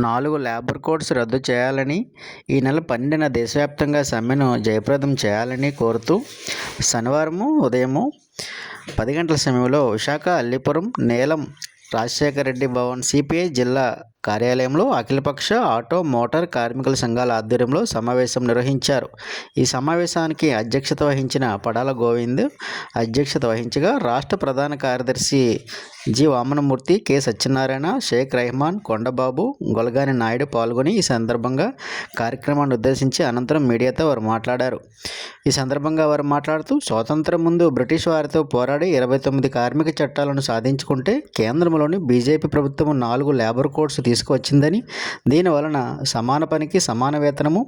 నాలుగు labour codes రద్దు చేయాలని ఈ నెల పన్నెండున దేశవ్యాప్తంగా సమ్మెను జయప్రదం చేయాలని కోరుతూ శనివారం ఉదయము పది గంటల సమయంలో విశాఖ అల్లిపురం నేలం రాజశేఖర రెడ్డి భవన్ సిపిఐ జిల్లా కార్యాలయంలో అఖిలపక్ష ఆటో మోటార్ కార్మికుల సంఘాల ఆధ్వర్యంలో సమావేశం నిర్వహించారు. ఈ సమావేశానికి అధ్యక్షత వహించిన పడాల గోవింద్ అధ్యక్షత వహించగా రాష్ట్ర ప్రధాన కార్యదర్శి జి. వామనమూర్తి కె. సత్యనారాయణ షేక్ రెహమాన్ కొండబాబు గొలగాని నాయుడు పాల్గొని ఈ సందర్భంగా కార్యక్రమాన్ని ఉద్దేశించి అనంతరం మీడియాతో వారు మాట్లాడారు. ఈ సందర్భంగా వారు మాట్లాడుతూ స్వాతంత్రం ముందు బ్రిటిష్ వారితో పోరాడి ఇరవై తొమ్మిది కార్మిక చట్టాలను సాధించుకుంటే కేంద్రంలోని బీజేపీ ప్రభుత్వం నాలుగు లేబర్ కోడ్స్ తీసుకువచ్చిందని. దీని వలన సమాన పనికి సమాన వేతనము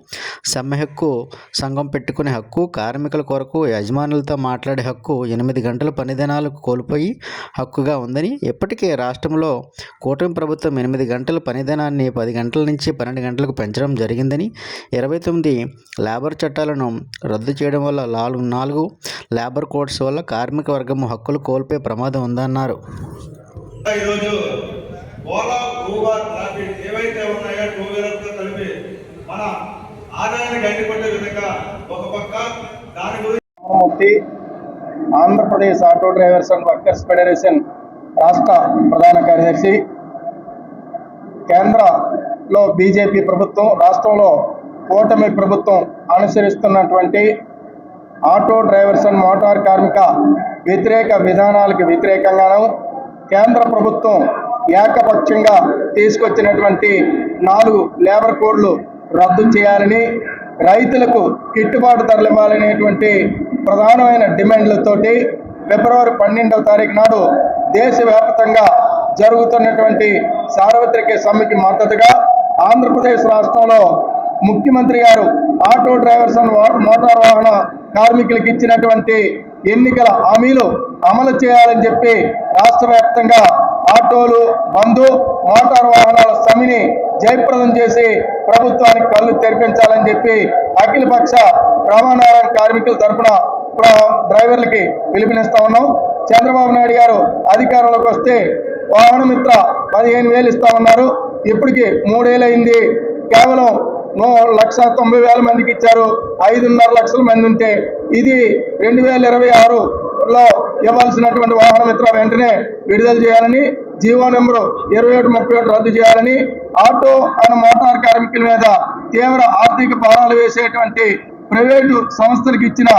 సమ్మె హక్కు సంఘం పెట్టుకునే హక్కు కార్మికుల కొరకు యజమానులతో మాట్లాడే హక్కు ఎనిమిది గంటల పని దినాలకు కోల్పోయి హక్కుగా ఉందని. ఇప్పటికే రాష్ట్రంలో కూటమి ప్రభుత్వం ఎనిమిది గంటల పనిదినాన్ని పది గంటల నుంచి పన్నెండు గంటలకు పెంచడం జరిగిందని. ఇరవై తొమ్మిది లేబర్ చట్టాలను రద్దు చేయడం వల్ల నాలుగు నాలుగు లేబర్ కోడ్స్ వల్ల కార్మిక వర్గం హక్కులు కోల్పోయే ప్రమాదం ఉందన్నారు. ఈరోజు ఓలా ఊబర్ ఉన్నాయో కలిపి మన ఆదాయాన్ని గండిపట్టే విధంగా ఒక పక్క దాని గురించి Andhra Pradesh auto drivers and workers federation రాష్ట్ర ప్రధాన కార్యదర్శి కేంద్రలో బీజేపీ ప్రభుత్వం రాష్ట్రంలో కూటమి ప్రభుత్వం అనుసరిస్తున్నటువంటి ఆటో డ్రైవర్స్ అండ్ మోటార్ కార్మిక వ్యతిరేక విధానాలకు వ్యతిరేకంగాను కేంద్ర ప్రభుత్వం ఏకపక్షంగా తీసుకొచ్చినటువంటి నాలుగు లేబర్ కోడ్లు రద్దు చేయాలని రైతులకు గిట్టుబాటు ధరలివ్వాలనేటువంటి ప్రధానమైన డిమాండ్లతోటి ఫిబ్రవరి పన్నెండవ తారీఖు నాడు దేశవ్యాప్తంగా జరుగుతున్నటువంటి సార్వత్రిక సమ్మెకి మద్దతుగా ఆంధ్రప్రదేశ్ రాష్ట్రంలో ముఖ్యమంత్రి గారు ఆటో డ్రైవర్స్ అండ్ మోటార్ వాహన కార్మికులకు ఇచ్చినటువంటి ఎన్నికల హామీలు అమలు చేయాలని చెప్పి రాష్ట్ర వ్యాప్తంగా ఆటోలు బంధు మోటార్ వాహనాల సమిని జయప్రదం చేసి ప్రభుత్వానికి కళ్ళు తెరిపించాలని చెప్పి అఖిలపక్ష రవాణా కార్మికుల తరపున డ్రైవర్లకి పిలుపునిస్తా ఉన్నాం. చంద్రబాబు నాయుడు గారు అధికారంలోకి వస్తే వాహనమిత్ర పదిహేను వేలు ఇస్తా ఉన్నారు. ఇప్పటికి మూడేళ్ళు అయింది. కేవలం నూ- లక్ష తొంభై వేల మందికి ఇచ్చారు. ఐదున్నర లక్షల మంది ఉంటే ఇది రెండు వేల ఇరవై ఆరు లో ఇవ్వాల్సినటువంటి వాహన మిత్ర వెంటనే విడుదల చేయాలని జీవో నెంబరు ఇరవై ఒకటి ముప్పై ఒకటి రద్దు చేయాలని ఆటో అండ్ మోటార్ కార్మికుల మీద తీవ్ర ఆర్థిక భారాలు వేసేటువంటి ప్రైవేటు సంస్థలకు ఇచ్చిన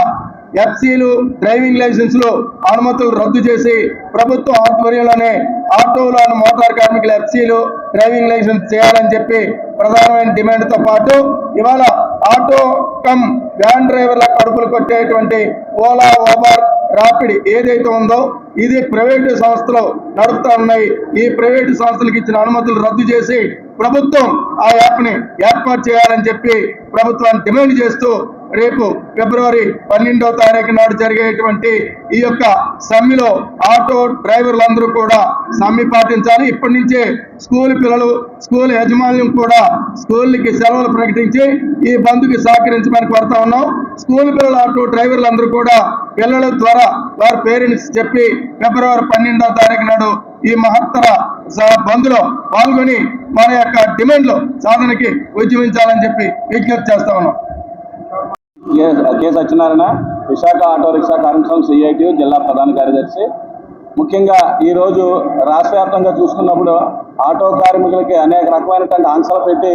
ఎఫ్సీలు డ్రైవింగ్ లైసెన్సులు అనుమతులు రద్దు చేసి ప్రభుత్వ ఆధ్వర్యంలోనే ఆటోలు అండ్ మోటార్ కార్మికుల ఎఫ్సీలు డ్రైవింగ్ లైసెన్స్ చేయాలని చెప్పి ప్రధానమైన డిమాండ్తో పాటు ఇవాళ ఆటో కమ్ వ్యాన్ డ్రైవర్ల కడుపులు కొట్టేటువంటి ఓలా ఓబర్ రాపిడి ఏదైతే ఉందో ఇది ప్రైవేటు సంస్థలు నడుపుతా ఉన్నాయి. ఈ ప్రైవేటు సంస్థలకు ఇచ్చిన అనుమతులు రద్దు చేసి ప్రభుత్వం ఆ యాప్ని ఏర్పాటు చేయాలని చెప్పి ప్రభుత్వాన్ని డిమాండ్ చేస్తూ రేపు ఫిబ్రవరి పన్నెండో తారీఖు నాడు జరిగేటువంటి ఈ యొక్క సమ్మెలో ఆటో డ్రైవర్లందరూ కూడా సమ్మె పాటించాలి. ఇప్పటి నుంచే స్కూల్ పిల్లలు స్కూల్ యాజమాన్యం కూడా స్కూళ్ళకి సెలవులు ప్రకటించి ఈ బంద్కి సహకరించమని కోరుతా ఉన్నాం. స్కూల్ పిల్లలు ఆటో డ్రైవర్లందరూ కూడా పిల్లల ద్వారా వారి పేరెంట్స్ చెప్పి ఫిబ్రవరి పన్నెండో తారీఖు నాడు ఈ మహత్తర స- బంద్లో పాల్గొని మన యొక్క డిమాండ్లు సాధనకి ఉద్యమించాలని చెప్పి విజ్ఞప్తి చేస్తా ఉన్నాం. K Satyanarayana Visakha auto rickshaw కార్మిక సిఐటి జిల్లా ప్రధాన కార్యదర్శి. ముఖ్యంగా ఈరోజు రాష్ట్ర వ్యాప్తంగా చూసుకున్నప్పుడు ఆటో కార్మికులకి అనేక రకమైనటువంటి ఆంక్షలు పెట్టి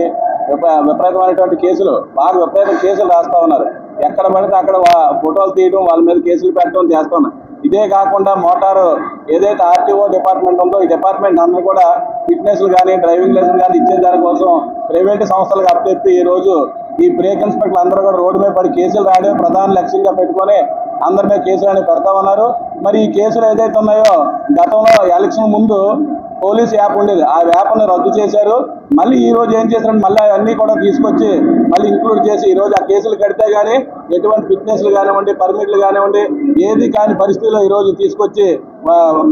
విప- విపరీతమైనటువంటి కేసులు బాగా విపరీత కేసులు రాస్తా ఉన్నారు. ఎక్కడ పడితే అక్కడ వా- ఫోటోలు తీయడం వాళ్ళ మీద కేసులు పెట్టడం చేస్తున్నారు ఇదే కాకుండా మోటారు ఏదైతే ఆర్టీఓ డిపార్ట్మెంట్ ఉందో ఈ డిపార్ట్మెంట్ అందరూ కూడా ఫిట్నెస్లు కానీ డ్రైవింగ్ లైసెన్స్ కానీ ఇచ్చే దానికోసం ప్రైవేట్ సంస్థలకు అప్పచెప్పి ఈ రోజు ఈ బ్రేక్ ఇన్స్పెక్టర్లు అందరూ కూడా రోడ్డు మీద పడి కేసులు రాయడం ప్రధాన లక్ష్యంగా పెట్టుకొని అందరి మీద కేసులు అనేవి పెడతా ఉన్నారు. మరి ఈ కేసులు ఏదైతే ఉన్నాయో గతంలో ఎలక్షన్ ముందు పోలీస్ యాప్ ఉండేది. ఆ యాప్ను రద్దు చేశారు. మళ్ళీ ఈ రోజు ఏం చేశారు మళ్ళీ అన్నీ కూడా తీసుకొచ్చి మళ్ళీ ఇంక్లూడ్ చేసి ఈ రోజు ఆ కేసులు కడితే కానీ ఎటువంటి ఫిట్నెస్లు కానివ్వండి పర్మిట్లు కానివ్వండి ఏది కాని పరిస్థితిలో ఈరోజు తీసుకొచ్చి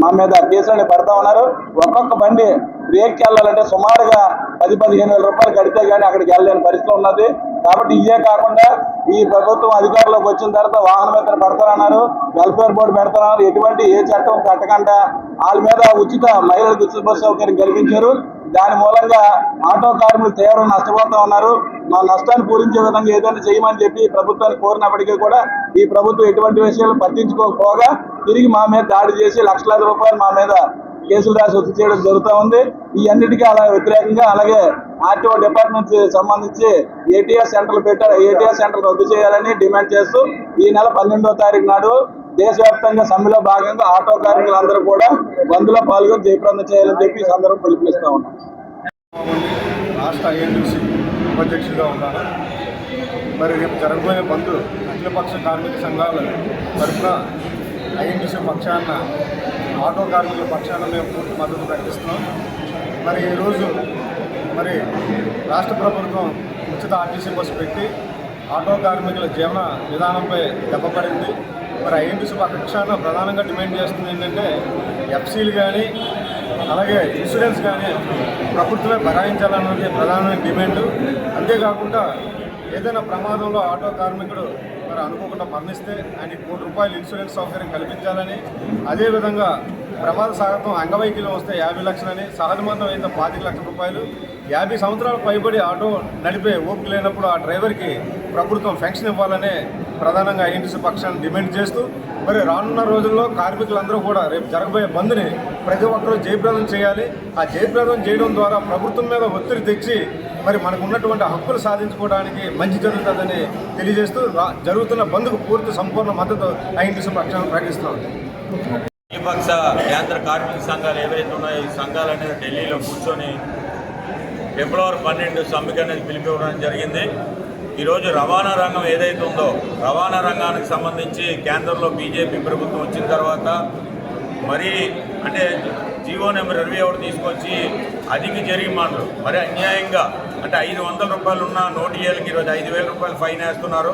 మా మీద కేసులని పెడతా ఉన్నారు. ఒక్కొక్క బండి బ్రేక్కి వెళ్ళాలంటే సుమారుగా పది పదిహేను వేల రూపాయలు కడితే కానీ అక్కడికి వెళ్ళలేని పరిస్థితి ఉన్నది. కాబట్టి ఇదే కాకుండా ఈ ప్రభుత్వం అధికారంలోకి వచ్చిన తర్వాత వాహన మిత్ర పెడతారన్నారు వెల్ఫేర్ బోర్డు పెడతారన్నారు. ఎటువంటి ఏ చట్టం కట్టకుండా వాళ్ళ మీద ఉచిత మహిళలకు ఉచిత బస్సు సౌకర్యం కల్పించారు. దాని మూలంగా ఆటో కార్మికులు తీవ్రంగా నష్టపోతా ఉన్నారు. మా నష్టాన్ని పూరించే విధంగా ఏదైనా చేయమని చెప్పి ప్రభుత్వాన్ని కోరినప్పటికీ కూడా ఈ ప్రభుత్వం ఎటువంటి విషయాలు పట్టించుకోకపోగా తిరిగి మా మీద దాడి చేసి లక్షలాది రూపాయలు మా మీద కేసులు రాసి ఒత్తి చేయడం జరుగుతూ ఉంది. ఈ అన్నిటికీ అలా వ్యతిరేకంగా అలాగే ఆర్టీఓ డిపార్ట్మెంట్ సంబంధించి ఏటీఆర్ సెంటర్లు పెట్టారు ఏటీఆర్ సెంటర్ రద్దు చేయాలని డిమాండ్ చేస్తూ ఈ నెల పన్నెండో తారీఖు నాడు దేశవ్యాప్తంగా సమ్మెలో భాగంగా ఆటో కార్మికులందరూ కూడా బంద్లో పాల్గొని జయప్రదం చేయాలని చెప్పి ఈ సందర్భం పిలుపునిస్తూ ఉన్నాం. రాష్ట్ర ఐఎన్టీసీ ఉపాధ్యక్షుడిగా ఉన్నాను. మరి రేపు జరగబోయే బంద్ అఖిలపక్ష కార్మిక సంఘాల తరఫున ఐఎన్టీసీ పక్షాన ఆటో కార్మికుల పక్షాన మేము పూర్తి మద్దతు ప్రకటిస్తున్నాం. మరి ఈరోజు మరి రాష్ట్ర ప్రభుత్వం ఉచిత ఆర్టీసీ బస్సు పెట్టి ఆటో కార్మికుల జీవన విధానంపై దెబ్బపడింది. మరి ఐఎన్టీసీ పక్షాన ప్రధానంగా డిమాండ్ చేస్తుంది ఏంటంటే ఎఫ్సీలు కానీ అలాగే ఇన్సూరెన్స్ కానీ ప్రభుత్వమే భరాయించాలన్నది ప్రధానమైన డిమాండ్. అంతేకాకుండా ఏదైనా ప్రమాదంలో ఆటో కార్మికుడు మరి అనుకోకుండా మరణిస్తే ఆయనకి కోటి రూపాయలు ఇన్సూరెన్స్ సౌకర్యం కల్పించాలని అదేవిధంగా ప్రమాద సాగతం అంగవైకల్యం వస్తే యాభై లక్షలని సహజమంతం అయితే పాతిక లక్షల రూపాయలు. యాభై సంవత్సరాలు పైబడి ఆటో నడిపే ఓపిక లేనప్పుడు ఆ డ్రైవర్కి ప్రభుత్వం ఫెన్షన్ ఇవ్వాలని ప్రధానంగా ఐఎన్టీసీ పక్షాన్ని డిమాండ్ చేస్తూ మరి రానున్న రోజుల్లో కార్మికులందరూ కూడా రేపు జరగబోయే బంద్ని ప్రతి ఒక్కరూ జయప్రదం చేయాలి. ఆ జయప్రదం చేయడం ద్వారా ప్రభుత్వం మీద ఒత్తిడి తెచ్చి మరి మనకు ఉన్నటువంటి హక్కులు సాధించుకోవడానికి మంచి జరుగుతుందని తెలియజేస్తూ రా- జరుగుతున్న బంద్కు పూర్తి సంపూర్ణ మద్దతు ఐఎన్టీసీ పక్షాన్ని ప్రకటిస్తున్నాం విపక్ష కేంద్ర కార్మిక సంఘాలు ఏవైతే ఉన్నాయో ఈ సంఘాలు అనేది ఢిల్లీలో కూర్చొని ఫిబ్రవరి పన్నెండు సమ్మెకి అనేది పిలిపివ్వడం జరిగింది. ఈరోజు రవాణా రంగం ఏదైతే ఉందో రవాణా రంగానికి సంబంధించి కేంద్రంలో బీజేపీ ప్రభుత్వం వచ్చిన తర్వాత మరి అంటే జీవో నెంబర్ ఇరవై ఒకటి తీసుకొచ్చి అధిక జరిమానాలు మరి అన్యాయంగా అంటే ఐదు వందల రూపాయలు ఉన్న నోటిఏలకి ఈరోజు ఐదు వేల రూపాయలు ఫైన్ వేస్తున్నారు.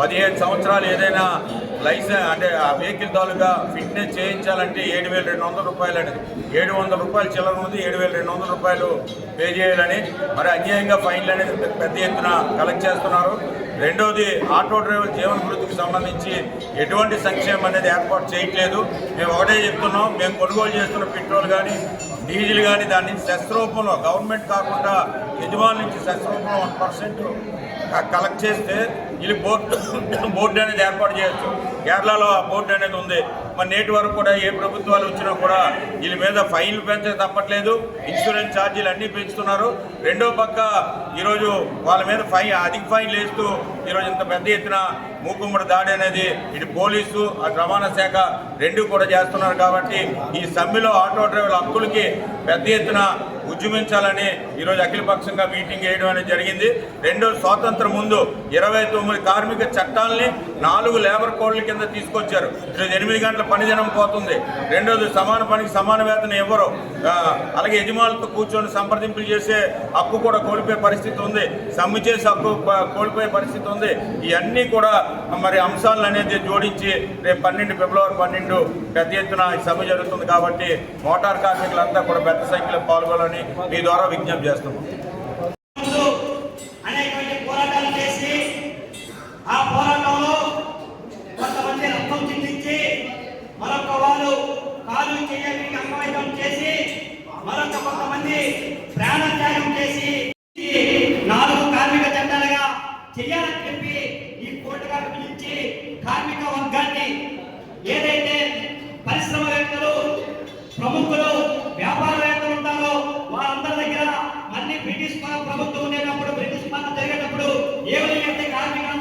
పదిహేను సంవత్సరాలు ఏదైనా లైసెన్స్ అంటే ఆ వెహికల్ తాలూగా ఫిట్నెస్ చేయించాలంటే ఏడు వేల రెండు వందల రూపాయలు అనేది. ఏడు వందల రూపాయలు చిల్లర ఉంది ఏడు వేల రెండు వందల రూపాయలు పే చేయాలని మరి అన్యాయంగా ఫైన్లు అనేది పెద్ద ఎత్తున కలెక్ట్ చేస్తున్నారు. రెండవది ఆటో డ్రైవర్ జీవన వృద్ధికి సంబంధించి ఎటువంటి సంక్షేమం అనేది ఏర్పాటు చేయట్లేదు. మేము ఒకటే చెప్తున్నాం మేము కొనుగోలు చేస్తున్న పెట్రోల్ కానీ డీజిల్ కానీ దాని నుంచి సెస్ రూపంలో గవర్నమెంట్ కాకుండా యజమాని నుంచి సెస్ రూపంలో వన్ పర్సెంట్ కలెక్ట్ చేస్తే ఇది బోర్డు బోర్డు అనేది ఏర్పాటు చేయొచ్చు. కేరళలో ఆ బోర్డు అనేది ఉంది. మరి నేటి వరకు కూడా ఏ ప్రభుత్వాలు వచ్చినా కూడా వీళ్ళ మీద ఫైన్లు పెంచక తప్పట్లేదు. ఇన్సూరెన్స్ ఛార్జీలు అన్నీ పెంచుతున్నారు. రెండో పక్క ఈరోజు వాళ్ళ మీద ఫైన్ అధిక ఫైన్లు వేస్తూ ఈరోజు ఇంత పెద్ద ఎత్తున మూకుమ్మడి దాడి అనేది ఇటు పోలీసు ఆ రవాణా శాఖ రెండు కూడా చేస్తున్నారు కాబట్టి ఈ సమ్మెలో ఆటో డ్రైవర్ల హక్కులకి పెద్ద ఎత్తున ఉద్యమించాలని ఈరోజు అఖిలపక్షంగా మీటింగ్ వేయడం అనేది జరిగింది. రెండో స్వాతంత్రం ముందు ఇరవై తొమ్మిది కార్మిక చట్టాలని నాలుగు లేబర్ కోడ్ల కింద తీసుకొచ్చారు. ఎనిమిది గంటల పని పోతుంది. రెండోది సమాన పనికి సమాన వేతన ఇవ్వరు. అలాగే యజమానులతో కూర్చొని సంప్రదింపులు చేసే హక్కు కూడా కోల్పోయే పరిస్థితి ఉంది. సమ్మె చేసే హక్కు కోల్పోయే పరిస్థితి ఉంది. ఇవన్నీ కూడా మరి అంశాలను అనేది జోడించి రేపు పన్నెండు ఫిబ్రవరి పన్నెండు పెద్ద ఎత్తున ఈ సమ్మె జరుగుతుంది కాబట్టి మోటార్ కార్మికులంతా కూడా పెద్ద సంఖ్యలో పాల్గొనాలని మీ ద్వారా విజ్ఞప్తి చేస్తున్నాం. చేయాలని చెప్పి ఈ కోటగా పిలిచి కార్మిక వర్గాన్ని ఏదైతే పరిశ్రమవేత్తలు ప్రముఖులు వ్యాపారవేత్తలు ఉంటారో వారందరి దగ్గర మళ్ళీ బ్రిటిష్ ప్రభుత్వం ఉండేటప్పుడు బ్రిటిష్ పాలన జరిగేటప్పుడు ఏ కార్మిక